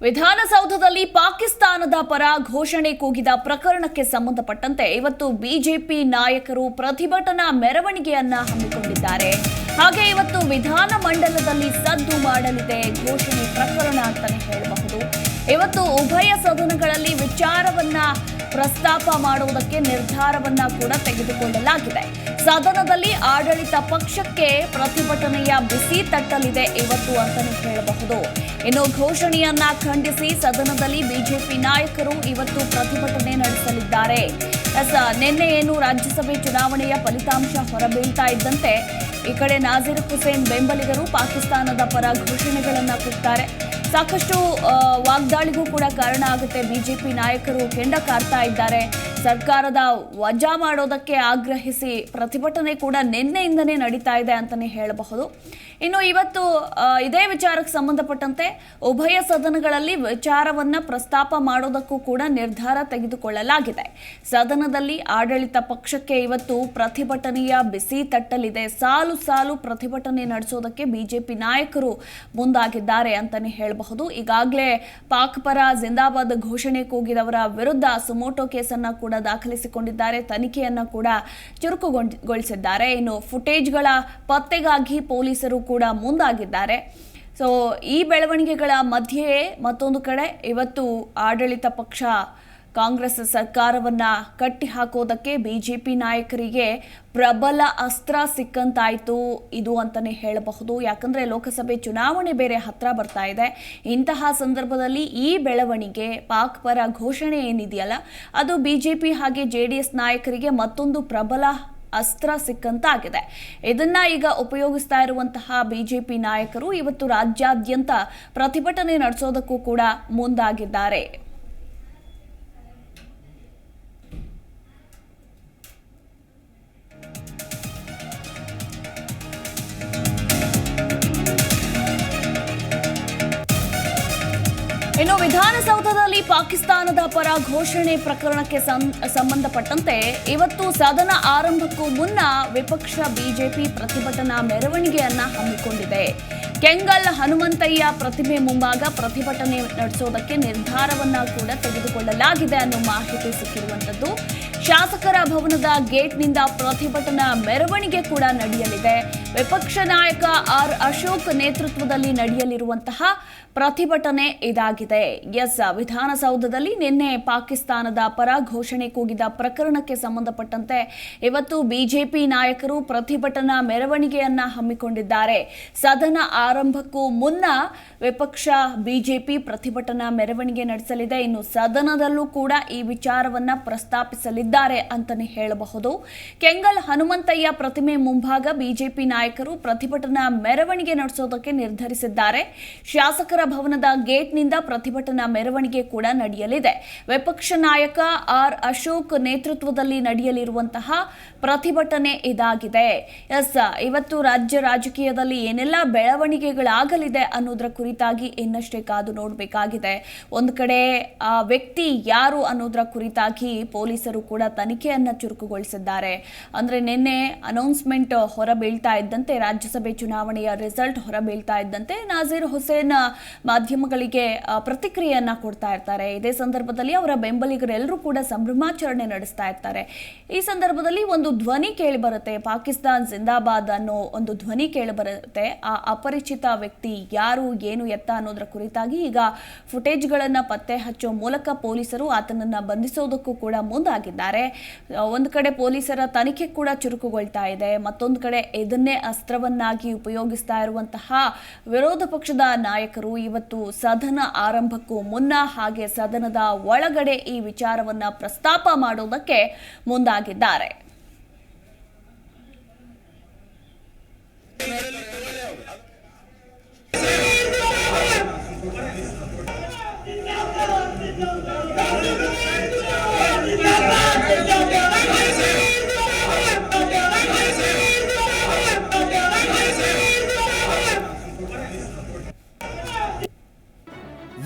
ವಿಧಾನಸೌಧದಲ್ಲಿ ಪಾಕಿಸ್ತಾನದ ಪರ ಘೋಷಣೆ ಕೂಗಿದ ಪ್ರಕರಣಕ್ಕೆ ಸಂಬಂಧಪಟ್ಟಂತೆ ಇವತ್ತು ಬಿಜೆಪಿ ನಾಯಕರು ಪ್ರತಿಭಟನಾ ಮೆರವಣಿಗೆಯನ್ನ ಹಮ್ಮಿಕೊಂಡಿದ್ದಾರೆ. ಹಾಗೆ ಇವತ್ತು ವಿಧಾನಮಂಡಲದಲ್ಲಿ ಸದ್ದು ಮಾಡಲಿದೆ ಘೋಷಣೆ ಪ್ರಕರಣ ಅಂತಲೇ ಹೇಳಬಹುದು. ಇವತ್ತು ಉಭಯ ಸದನಗಳಲ್ಲಿ ವಿಚಾರವನ್ನ ಪ್ರಸ್ತಾಪ ಮಾಡುವುದಕ್ಕೆ ನಿರ್ಧಾರವನ್ನ ಕೂಡ ತೆಗೆದುಕೊಳ್ಳಲಾಗಿದೆ. ಸದನದಲ್ಲಿ ಆಡಳಿತ ಪಕ್ಷಕ್ಕೆ ಪ್ರತಿಭಟನೆಯ ಬಿಸಿ ತಟ್ಟಲಿದೆ ಇವತ್ತು ಅಂತಾನೆ ಹೇಳಬಹುದು. ಇನ್ನು ಘೋಷಣೆಯನ್ನ ಖಂಡಿಸಿ ಸದನದಲ್ಲಿ ಬಿಜೆಪಿ ನಾಯಕರು ಇವತ್ತು ಪ್ರತಿಭಟನೆ ನಡೆಸಲಿದ್ದಾರೆ. ನಿನ್ನೆ ಏನು ರಾಜ್ಯಸಭೆ ಚುನಾವಣೆಯ ಫಲಿತಾಂಶ ಹೊರಬೀಳ್ತಾ ಇದ್ದಂತೆ ಈ ಕಡೆ ನಾಜೀರ್ ಹುಸೇನ್ ಬೆಂಬಲಿಗರು ಪಾಕಿಸ್ತಾನದ ಪರ ಘೋಷಣೆಗಳನ್ನು ಕೂಗ್ತಾರೆ. ಸಾಕಷ್ಟು ವಾಗ್ದಾಳಿಗೂ ಕೂಡ ಕಾರಣ ಆಗುತ್ತೆ. ಬಿಜೆಪಿ ನಾಯಕರು ಕೆಂಡ ಕಾರ್ತಾ ಇದ್ದಾರೆ. ಸರ್ಕಾರದ ವಜಾ ಮಾಡೋದಕ್ಕೆ ಆಗ್ರಹಿಸಿ ಪ್ರತಿಭಟನೆ ಕೂಡ ನಿನ್ನೆಯಿಂದನೇ ನಡೀತಾ ಇದೆ ಅಂತಾನೆ ಹೇಳಬಹುದು. ಇನ್ನು ಇವತ್ತು ಇದೇ ವಿಚಾರಕ್ಕೆ ಸಂಬಂಧಪಟ್ಟಂತೆ ಉಭಯ ಸದನಗಳಲ್ಲಿ ವಿಚಾರವನ್ನ ಪ್ರಸ್ತಾಪ ಮಾಡೋದಕ್ಕೂ ಕೂಡ ನಿರ್ಧಾರ ತೆಗೆದುಕೊಳ್ಳಲಾಗಿದೆ. ಸದನದಲ್ಲಿ ಆಡಳಿತ ಪಕ್ಷಕ್ಕೆ ಇವತ್ತು ಪ್ರತಿಭಟನೆಯ ಬಿಸಿ ತಟ್ಟಲಿದೆ. ಸಾಲು ಸಾಲು ಪ್ರತಿಭಟನೆ ನಡೆಸೋದಕ್ಕೆ ಬಿಜೆಪಿ ನಾಯಕರು ಮುಂದಾಗಿದ್ದಾರೆ ಅಂತಲೇ ಹೇಳಬಹುದು. ಈಗಾಗಲೇ ಪಾಕ್ ಪರ ಜಿಂದಾಬಾದ್ ಘೋಷಣೆ ಕೂಗಿದವರ ವಿರುದ್ಧ ಸುಮೋಟೋ ಕೇಸನ್ನ ಕೂಡ ದಾಖಲಿಸಿಕೊಂಡಿದ್ದಾರೆ. ತನಿಖೆಯನ್ನು ಕೂಡ ಚುರುಕುಗೊಳಿಸಿದ್ದಾರೆ. ಇನ್ನು ಫುಟೇಜ್ಗಳ ಪತ್ತೆಗಾಗಿ ಪೊಲೀಸರು ಕೂಡ ಮುಂದಾಗಿದ್ದಾರೆ. ಸೊ ಈ ಬೆಳವಣಿಗೆಗಳ ಮಧ್ಯೆಯೇ ಮತ್ತೊಂದು ಕಡೆ ಇವತ್ತು ಆಡಳಿತ ಪಕ್ಷ ಕಾಂಗ್ರೆಸ್ ಸರ್ಕಾರವನ್ನ ಕಟ್ಟಿ ಹಾಕೋದಕ್ಕೆ ಬಿಜೆಪಿ ನಾಯಕರಿಗೆ ಪ್ರಬಲ ಅಸ್ತ್ರ ಸಿಕ್ಕಂತಾಯಿತು. ಇದು ಅಂತಾನೆ ಹೇಳಬಹುದು. ಯಾಕಂದ್ರೆ ಲೋಕಸಭೆ ಚುನಾವಣೆ ಬೇರೆ ಹತ್ರ ಬರ್ತಾ ಇದೆ. ಇಂತಹ ಸಂದರ್ಭದಲ್ಲಿ ಈ ಬೆಳವಣಿಗೆ ಪಾಕ್ ಪರ ಘೋಷಣೆ ಏನಿದೆಯಲ್ಲ, ಅದು ಬಿಜೆಪಿ ಹಾಗೆ ಜೆ ಡಿ ಎಸ್ ನಾಯಕರಿಗೆ ಮತ್ತೊಂದು ಪ್ರಬಲ ಅಸ್ತ್ರ ಸಿಕ್ಕಂತಾಗಿದೆ. ಇದನ್ನ ಈಗ ಉಪಯೋಗಿಸ್ತಾ ಇರುವಂತಹ ಬಿಜೆಪಿ ನಾಯಕರು ಇವತ್ತು ರಾಜ್ಯಾದ್ಯಂತ ಪ್ರತಿಭಟನೆ ನಡೆಸೋದಕ್ಕೂ ಕೂಡ ಮುಂದಾಗಿದ್ದಾರೆ. ಇನ್ನು ವಿಧಾನಸೌಧದಲ್ಲಿ ಪಾಕಿಸ್ತಾನದ ಪರ ಘೋಷಣೆ ಪ್ರಕರಣಕ್ಕೆ ಸಂಬಂಧಪಟ್ಟಂತೆ ಇವತ್ತು ಸದನ ಆರಂಭಕ್ಕೂ ಮುನ್ನ ವಿಪಕ್ಷ ಬಿಜೆಪಿ ಪ್ರತಿಭಟನಾ ಮೆರವಣಿಗೆಯನ್ನ ಹಮ್ಮಿಕೊಂಡಿದೆ. ಕೆಂಗಲ್ ಹನುಮಂತಯ್ಯ ಪ್ರತಿಮೆ ಮುಂಭಾಗ ಪ್ರತಿಭಟನೆ ನಡೆಸೋದಕ್ಕೆ ನಿರ್ಧಾರವನ್ನ ಕೂಡ ತೆಗೆದುಕೊಳ್ಳಲಾಗಿದೆ ಅನ್ನೋ ಮಾಹಿತಿ ಸಿಕ್ಕಿರುವಂತದ್ದು ಶಾಸಕರ ಭವನದ ಗೇಟ್ನಿಂದ ಪ್ರತಿಭಟನಾ ಮೆರವಣಿಗೆ ಕೂಡ ನಡೆಯಲಿದೆ. ವಿಪಕ್ಷ ನಾಯಕ ಆರ್ ಅಶೋಕ್ ನೇತೃತ್ವದಲ್ಲಿ ನಡೆಯಲಿರುವಂತಹ ಪ್ರತಿಭಟನೆ ಇದಾಗಿದೆ. ಎಸ್ ವಿಧಾನಸೌಧದಲ್ಲಿ ನಿನ್ನೆ ಪಾಕಿಸ್ತಾನದ ಪರ ಘೋಷಣೆ ಕೂಗಿದ ಪ್ರಕರಣಕ್ಕೆ ಸಂಬಂಧಪಟ್ಟಂತೆ ಇವತ್ತು ಬಿಜೆಪಿ ನಾಯಕರು ಪ್ರತಿಭಟನಾ ಮೆರವಣಿಗೆಯನ್ನ ಹಮ್ಮಿಕೊಂಡಿದ್ದಾರೆ. ಸದನ ಆರಂಭಕ್ಕೂ ಮುನ್ನ ವಿಪಕ್ಷ ಬಿಜೆಪಿ ಪ್ರತಿಭಟನಾ ಮೆರವಣಿಗೆ ನಡೆಸಲಿದೆ. ಇನ್ನು ಸದನದಲ್ಲೂ ಕೂಡ ಈ ವಿಚಾರವನ್ನ ಪ್ರಸ್ತಾಪಿಸಲಿದ್ದಾರೆ ಅಂತಾನೆ ಹೇಳಬಹುದು. ಕೆಂಗಲ್ ಹನುಮಂತಯ್ಯ ಪ್ರತಿಮೆ ಮುಂಭಾಗ ಬಿಜೆಪಿ ನಾಯಕರು ಪ್ರತಿಭಟನಾ ಮೆರವಣಿಗೆ ನಡೆಸೋದಕ್ಕೆ ನಿರ್ಧರಿಸಿದ್ದಾರೆ. ಶಾಸಕರ ಭವನದ ಗೇಟ್ನಿಂದ ಪ್ರತಿಭಟನಾ ಮೆರವಣಿಗೆ ಕೂಡ ನಡೆಯಲಿದೆ. ವಿಪಕ್ಷ ನಾಯಕ ಆರ್ ಅಶೋಕ್ ನೇತೃತ್ವದಲ್ಲಿ ನಡೆಯಲಿರುವಂತಹ ಪ್ರತಿಭಟನೆ ಇದಾಗಿದೆ. ಎಸ್, ಇವತ್ತು ರಾಜ್ಯ ರಾಜಕೀಯದಲ್ಲಿ ಏನೆಲ್ಲ ಬೆಳವಣಿಗೆಗಳಾಗಲಿದೆ ಅನ್ನೋದರ ಕುರಿತಾಗಿ ಇನ್ನಷ್ಟೇ ಕಾದು ನೋಡಬೇಕಾಗಿದೆ. ಒಂದು ಕಡೆ ಆ ವ್ಯಕ್ತಿ ಯಾರು ಅನ್ನೋದರ ಕುರಿತಾಗಿ ಪೊಲೀಸರು ಕೂಡ ತನಿಖೆಯನ್ನ ಚುರುಕುಗೊಳಿಸಿದ್ದಾರೆ. ಅಂದ್ರೆ ನಿನ್ನೆ ಅನೌನ್ಸ್ಮೆಂಟ್ ಹೊರಬೀಳ್ತಾ ಇದ್ದಂತೆ ರಾಜ್ಯಸಭೆ ಚುನಾವಣೆಯ ರಿಸಲ್ಟ್ ಹೊರಬೀಳ್ತಾ ಇದ್ದಂತೆ ನಾಜೀರ್ ಹುಸೇನ್ ಮಾಧ್ಯಮಗಳಿಗೆ ಪ್ರತಿಕ್ರಿಯೆಯನ್ನ ಕೊಡ್ತಾ ಇರ್ತಾರೆ. ಇದೇ ಸಂದರ್ಭದಲ್ಲಿ ಅವರ ಬೆಂಬಲಿಗರೆಲ್ಲರೂ ಕೂಡ ಸಂಭ್ರಮಾಚರಣೆ ನಡೆಸ್ತಾ ಇರ್ತಾರೆ. ಈ ಸಂದರ್ಭದಲ್ಲಿ ಒಂದು ಧ್ವನಿ ಕೇಳಿ ಬರುತ್ತೆ ಪಾಕಿಸ್ತಾನ್ ಜಿಂದಾಬಾದ್ ಅನ್ನೋ ಒಂದು ಧ್ವನಿ ಕೇಳಿ ಬರುತ್ತೆ ಆ ಅಪರಿಚಿತ ವ್ಯಕ್ತಿ ಯಾರು, ಏನು ಎತ್ತ ಅನ್ನೋದರ ಕುರಿತಾಗಿ ಈಗ ಫುಟೇಜ್ಗಳನ್ನು ಪತ್ತೆ ಹಚ್ಚೋ ಮೂಲಕ ಪೊಲೀಸರು ಆತನನ್ನ ಬಂಧಿಸೋದಕ್ಕೂ ಕೂಡ ಮುಂದಾಗಿದ್ದಾರೆ. ಒಂದು ಕಡೆ ಪೊಲೀಸರ ತನಿಖೆ ಕೂಡ ಚುರುಕುಗೊಳ್ತಾ ಇದೆ. ಮತ್ತೊಂದು ಕಡೆ ಇದನ್ನೇ ಅಸ್ತ್ರವನ್ನಾಗಿ ಉಪಯೋಗಿಸ್ತಾ ಇರುವಂತಹ ವಿರೋಧ ಪಕ್ಷದ ನಾಯಕರು ಇವತ್ತು ಸದನ ಆರಂಭಕ್ಕೂ ಮುನ್ನ ಹಾಗೆ ಸದನದ ಒಳಗಡೆ ಈ ವಿಚಾರವನ್ನ ಪ್ರಸ್ತಾಪ ಮಾಡೋದಕ್ಕೆ ಮುಂದಾಗಿದ್ದಾರೆ.